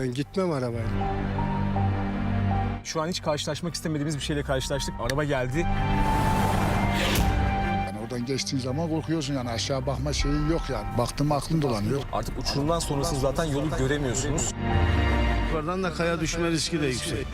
ben gitmem arabayla. Şu an hiç karşılaşmak istemediğimiz bir şeyle karşılaştık. Araba geldi. Yani oradan geçtiğin zaman korkuyorsun yani aşağı bakma şeyi yok yani. Baktım aklın dolanıyor. Artık uçurumdan sonrası zaten yolu göremiyorsunuz. Yukarıdan da kaya düşme riski de yüksek.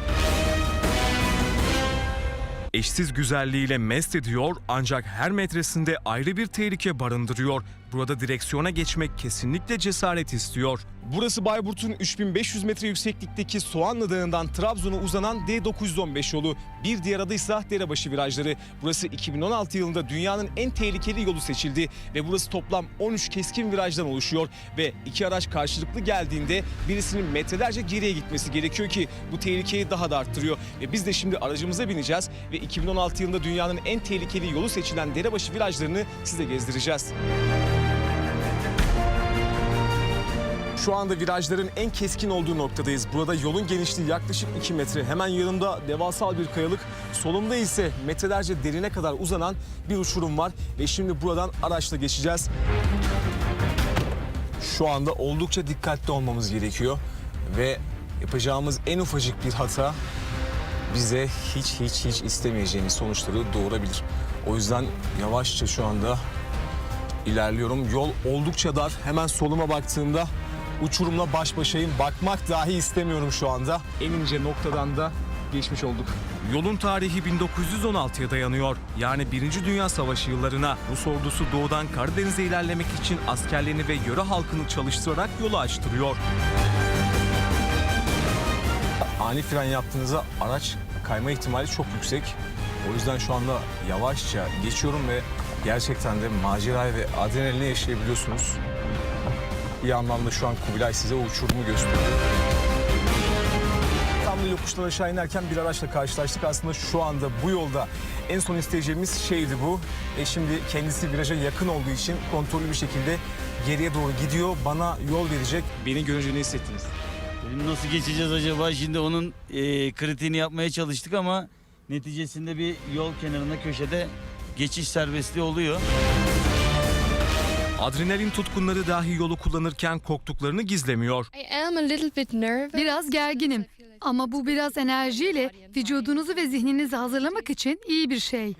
Eşsiz güzelliğiyle mest ediyor ancak her metresinde ayrı bir tehlike barındırıyor. Burada direksiyona geçmek kesinlikle cesaret istiyor. Burası Bayburt'un 3500 metre yükseklikteki Soğanlı Dağı'ndan Trabzon'a uzanan D915 yolu. Bir diğer adı ise Derebaşı virajları. Burası 2016 yılında dünyanın en tehlikeli yolu seçildi ve burası toplam 13 keskin virajdan oluşuyor ve iki araç karşılıklı geldiğinde birisinin metrelerce geriye gitmesi gerekiyor ki bu tehlikeyi daha da arttırıyor. Ve biz de şimdi aracımıza bineceğiz ve 2016 yılında dünyanın en tehlikeli yolu seçilen Derebaşı virajlarını size gezdireceğiz. Şu anda virajların en keskin olduğu noktadayız. Burada yolun genişliği yaklaşık 2 metre. Hemen yanımda devasal bir kayalık. Solumda ise metrelerce derine kadar uzanan bir uçurum var. Ve şimdi buradan araçla geçeceğiz. Şu anda oldukça dikkatli olmamız gerekiyor. Ve yapacağımız en ufacık bir hata bize hiç hiç hiç istemeyeceğimiz sonuçları doğurabilir. O yüzden yavaşça şu anda ilerliyorum. Yol oldukça dar. Hemen soluma baktığımda uçurumla baş başayım. Bakmak dahi istemiyorum şu anda. En ince noktadan da geçmiş olduk. Yolun tarihi 1916'ya dayanıyor. Yani 1. Dünya Savaşı yıllarına Rus ordusu doğudan Karadeniz'e ilerlemek için askerlerini ve yöre halkını çalıştırarak yolu açtırıyor. Ani fren yaptığınızda araç kayma ihtimali çok yüksek. O yüzden şu anda yavaşça geçiyorum ve gerçekten de macerayı ve adrenalini yaşayabiliyorsunuz. Bir yandan da şu an Kubilay size o uçurumu gösteriyor. Tam da yokuştan aşağı inerken bir araçla karşılaştık. Aslında şu anda bu yolda en son isteyeceğimiz şeydi bu. E şimdi kendisi viraja yakın olduğu için kontrollü bir şekilde geriye doğru gidiyor. Bana yol verecek. Beni görünce ne hissettiniz? Dedim nasıl geçeceğiz acaba? Şimdi onun e, kritiğini yapmaya çalıştık ama neticesinde bir yol kenarında köşede geçiş serbestliği oluyor. Adrenalin tutkunları dahi yolu kullanırken korktuklarını gizlemiyor. I am a little bit nervous. Biraz gerginim ama bu biraz enerjiyle vücudunuzu ve zihninizi hazırlamak için iyi bir şey.